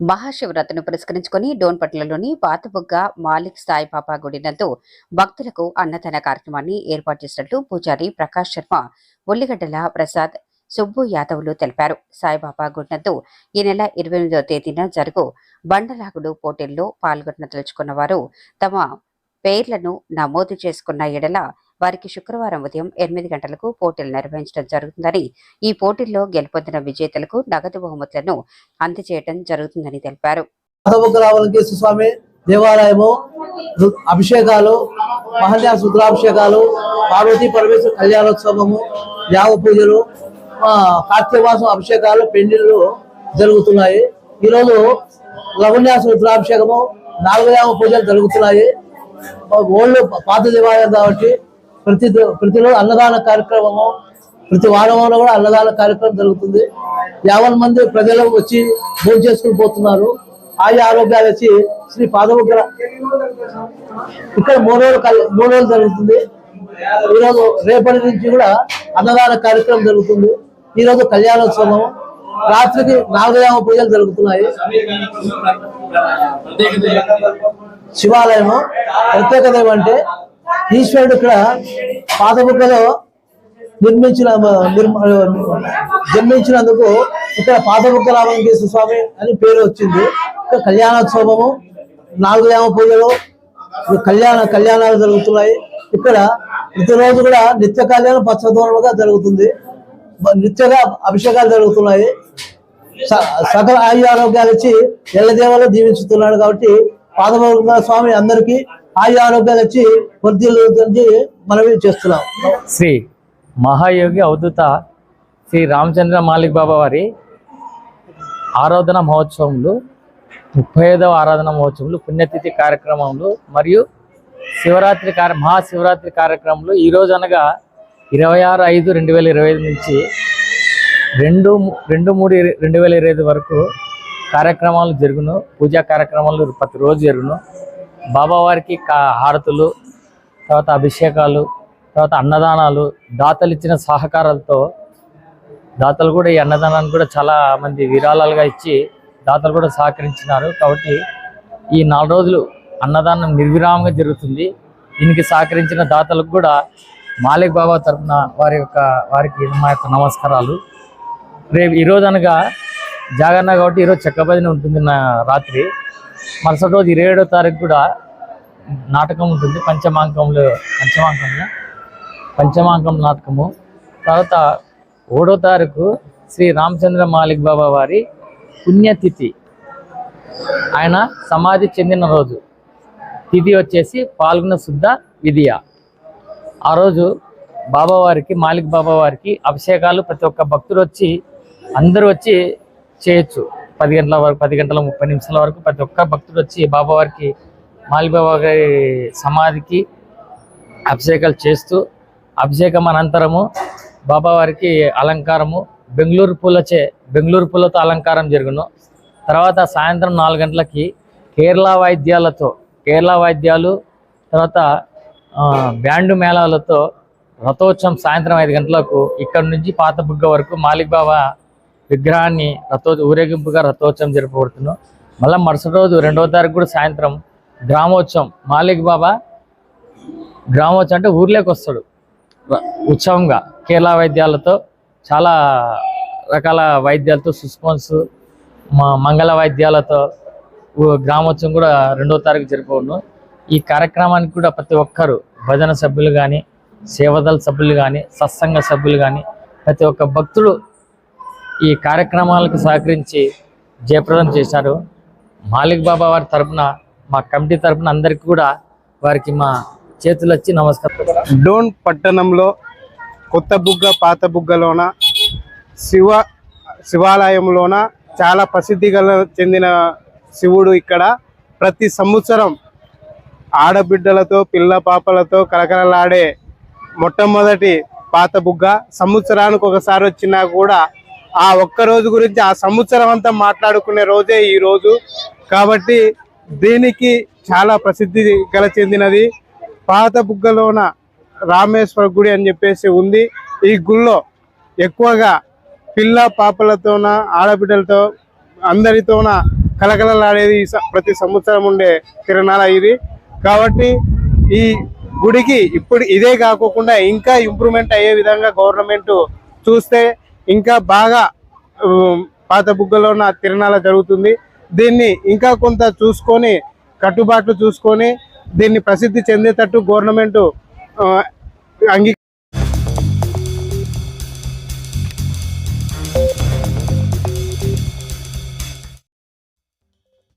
మహాశివరాత్రిని పురస్కరించుకుని డోన్పట్లలోని పాతబుగ్గ మాలిక్ సాయిబాబా గుడి నందు భక్తులకు అన్నదాన కార్యక్రమాన్ని ఏర్పాటు చేసినట్లు పూజారి ప్రకాష్ శర్మ ఉల్లిగడ్డల ప్రసాద్ సుబ్బు యాదవ్లు తెలిపారు. సాయిబాబా గుడి నందు ఈ నెల ఇరవై ఎనిమిదవ తేదీన జరుగు బండలాగుడు పోటీల్లో పాల్గొన్న తలుచుకున్న వారు తమ పేర్లను నమోదు చేసుకున్న ఎడల వారికి శుక్రవారం ఉదయం ఎనిమిది గంటలకు పోటీలు నిర్వహించడం జరుగుతుందని ఈ పోటీల్లో గెలుపొందిన విజేతలకు నగదు బహుమతులను అందజేయడం జరుగుతుందని తెలిపారు. స్వామి దేవాలయము అభిషేకాలు మహన్యాస రుద్రాభిషేకాలు పార్వతీ పరమేశ్వర కళ్యాణోత్సవము యాగ పూజలు ఆ, కార్తీక మాసం అభిషేకాలు పెళ్ళిళ్ళు జరుగుతున్నాయి. ఈరోజు లవన్యాస రుద్రాభిషేకము నాలుగు యాగ పూజలు జరుగుతున్నాయి. ఓల్డ్ పాత దేవాలయం కాబట్టి ప్రతి ప్రతిరోజు అన్నదాన కార్యక్రమము ప్రతి వారంలో కూడా అన్నదాన కార్యక్రమం జరుగుతుంది. యాభై మంది ప్రజలు వచ్చి భోజనం చేసుకుని పోతున్నారు. ఆయా ఆరోగ్యాలు వచ్చి శ్రీ పాదముగ్ర ఇక్కడ మూడు రోజులు కల్- మూడు రోజులు జరుగుతుంది. ఈరోజు రేపటి నుంచి కూడా అన్నదాన కార్యక్రమం జరుగుతుంది. ఈరోజు కళ్యాణోత్సవం రాత్రికి నాగయామ పూజలు జరుగుతున్నాయి. శివాలయము ప్రత్యేకత ఏమంటే ఈశ్వరుడు ఇక్కడ పాదముక్కలో నిర్మించిన జన్మించినందుకు ఇక్కడ పాదముక్క రామలింగేశ్వర స్వామి అని పేరు వచ్చింది. ఇక్కడ కళ్యాణోత్సవము నాలుగు యామ పూజలు కళ్యాణ కళ్యాణాలు జరుగుతున్నాయి. ఇక్కడ ప్రతిరోజు కూడా నిత్య కళ్యాణం పచ్చదూరముగా జరుగుతుంది. నిత్యగా అభిషేకాలు జరుగుతున్నాయి. స- సకల ఆయు ఆరోగ్యాలు ఇచ్చి ఎల్లదేవలో దీవించుతున్నాడు కాబట్టి పాదముఖ స్వామి అందరికీ ఆయు ఆరోగ్యాలు వచ్చి వృద్ధి మనవి చేస్తున్నాం. శ్రీ మహాయోగి అవధూత శ్రీ రామచంద్ర మాలిక్ బాబా వారి ఆరాధన మహోత్సవములు ముప్పై ఐదవ ఆరాధన మహోత్సవములు పుణ్యతిథి కార్యక్రమంలో మరియు శివరాత్రి కార్య మహాశివరాత్రి కార్యక్రమంలో ఈరోజు అనగా ఇరవై ఆరు ఐదు రెండు వేల ఇరవై ఐదు నుంచి రెండు రెండు మూడు రెండు వేల ఇరవై ఐదు వరకు కార్యక్రమాలు జరుగును పూజా కార్యక్రమాలు ప్రతిరోజు జరుగును. బాబావారికి కా హారతులు తర్వాత అభిషేకాలు తర్వాత అన్నదానాలు దాతలు ఇచ్చిన సహకారాలతో దాతలు కూడా ఈ అన్నదానాన్ని కూడా చాలా మంది విరాళాలుగా ఇచ్చి దాతలు కూడా సహకరించినారు. కాబట్టి ఈ నాలుగు రోజులు అన్నదానం నిర్విరామంగా జరుగుతుంది. దీనికి సహకరించిన దాతలకు కూడా మాలిక్ బాబా తరపున వారి యొక్క వారికి మా యొక్క నమస్కారాలు. రేపు ఈరోజు అనగా జాగరణ కాబట్టి ఈరోజు చెక్కబదిని ఉంటుంది నా రాత్రి. మరుసటి రోజు ఇరవై ఏడో తారీఖు కూడా నాటకం ఉంటుంది పంచమాంకంలో పంచమాంకంలో పంచమాంకం నాటకము. తర్వాత ఓడో తారీఖు శ్రీ రామచంద్ర మాలిక్ బాబా వారి పుణ్యతిథి. ఆయన సమాధి చెందిన రోజు. తిథి వచ్చేసి పాల్గొన శుద్ధ విధియ. ఆ రోజు బాబావారికి మాలిక్ బాబా వారికి అభిషేకాలు ప్రతి ఒక్క భక్తులు వచ్చి అందరూ వచ్చి చేయొచ్చు. పది గంటల వరకు పది గంటల ముప్పై నిమిషాల వరకు ప్రతి ఒక్క భక్తుడు వచ్చి బాబా వారికి గారి సమాధికి అభిషేకాలు చేస్తూ అభిషేకం అనంతరము బాబావారికి అలంకారము బెంగళూరు పూలచే బెంగళూరు పూలతో అలంకారం జరుగును. తర్వాత సాయంత్రం నాలుగు గంటలకి కేరళ వాయిద్యాలతో కేరళ వాయిద్యాలు తర్వాత బ్యాండు మేళాలతో రథోత్సవం సాయంత్రం ఐదు గంటలకు ఇక్కడ నుంచి పాత బుగ్గ వరకు మాలిక్ బాబా విగ్రహాన్ని రథో ఊరేగింపుగా రథోత్సవం జరపబడుతున్నాం మళ్ళీ మరుసటి రోజు రెండవ తారీఖు కూడా సాయంత్రం గ్రామోత్సవం. మాలిక్ బాబా గ్రామోత్సవం అంటే ఊర్లోకి వస్తాడు. ఉత్సవంగా కేరళ వైద్యాలతో చాలా రకాల వైద్యాలతో సుస్పాన్స్ మంగళ వైద్యాలతో గ్రామోత్సవం కూడా రెండో తారీఖు జరపవును ఈ కార్యక్రమానికి కూడా ప్రతి ఒక్కరు భజన సభ్యులు కానీ సేవదళ సభ్యులు కానీ సత్సంగ సభ్యులు కానీ ప్రతి ఒక్క భక్తుడు ఈ కార్యక్రమాలకు సహకరించి జయప్రదం చేశారు. మాలిక్ బాబా వారి తరఫున మా కమిటీ తరపున అందరికీ కూడా వారికి మా చేతులు వచ్చి నమస్కారం. డోన్ పట్టణంలో కొత్త బుగ్గ పాత బుగ్గలోన శివ శివాలయంలోన చాలా ప్రసిద్ధి చెందిన శివుడు ఇక్కడ. ప్రతి సంవత్సరం ఆడబిడ్డలతో పిల్ల పాపలతో కలకలలాడే మొట్టమొదటి పాత బుగ్గ. సంవత్సరానికి ఒకసారి వచ్చినా కూడా ఆ ఒక్క రోజు గురించి ఆ సంవత్సరం అంతా మాట్లాడుకునే రోజే ఈ రోజు. కాబట్టి దీనికి చాలా ప్రసిద్ధి గల చెందినది పాత బుగ్గలోన రామేశ్వర గుడి అని చెప్పేసి ఉంది. ఈ గుళ్ళో ఎక్కువగా పిల్ల పాపలతోన ఆడబిడ్డలతో అందరితోన కలకలలాడేది ఈ ప్రతి సంవత్సరం ఉండే తిరణాల ఇది. కాబట్టి ఈ గుడికి ఇప్పుడు ఇదే కాకుండా ఇంకా ఇంప్రూవ్మెంట్ అయ్యే విధంగా గవర్నమెంట్ చూస్తే ఇంకా బాగా పాత బుగ్గలో ఉన్న తిరణాల జరుగుతుంది. దీన్ని ఇంకా కొంత చూసుకొని కట్టుబాట్లు చూసుకొని దీన్ని ప్రసిద్ధి చెందేటట్టు గవర్నమెంట్ అంగీ